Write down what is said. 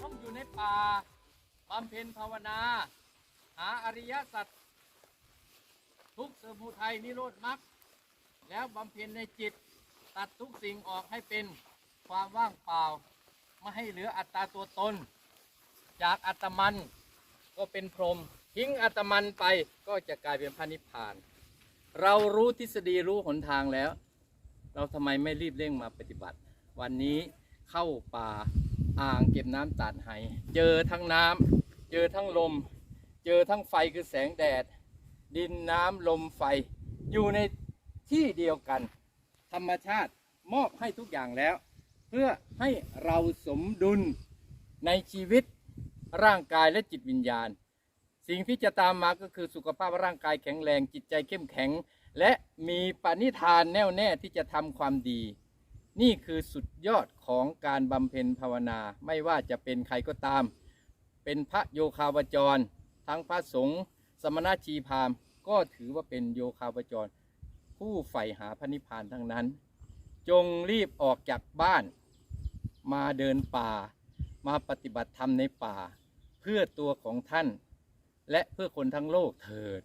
ต้องอยู่ในป่าบำเพ็ญภาวนา หาอริยสัจทุกสมุทัยนิโรธมรรคแล้วบำเพ็ญในจิต ตัดทุกสิ่งออกให้เป็นความว่างเปล่า ไม่ให้เหลืออัตตาตัวตน จากอัตมันก็เป็นพรหมทิ้งอัตมันไปก็จะกลายเป็นพระนิพพาน เรารู้ทฤษฎีรู้หนทางแล้ว เราทำไมไม่รีบเร่งมาปฏิบัติ วันนี้เข้าป่า อ่างเก็บน้ำตาดไหเจอทั้งน้ำเจอทั้งลม เจอทั้งไฟคือแสงแดด ดินน้ำลมไฟ อยู่ในที่เดียวกัน ธรรมชาติมอบให้ทุกอย่างแล้ว เพื่อให้เราสมดุลในชีวิตร่างกายและจิตวิญญาณ สิ่งที่จะตามมาก็คือสุขภาพร่างกายแข็งแรงจิตใจเข้มแข็ง และมีปณิธานแน่วแน่ที่จะทำความดี นี่คือสุดยอดของการบำเพ็ญภาวนา ไม่ว่าจะเป็นใครก็ตาม เป็นพระโยคาวจร ทั้งพระสงฆ์สมณชีพามก็ถือว่าเป็นโยคาวจร ผู้ใฝ่หาพระนิพพานทั้งนั้น จงรีบออกจากบ้าน มาเดินป่า มาปฏิบัติธรรมในป่า เพื่อตัวของท่าน และเพื่อคนทั้งโลกเถิด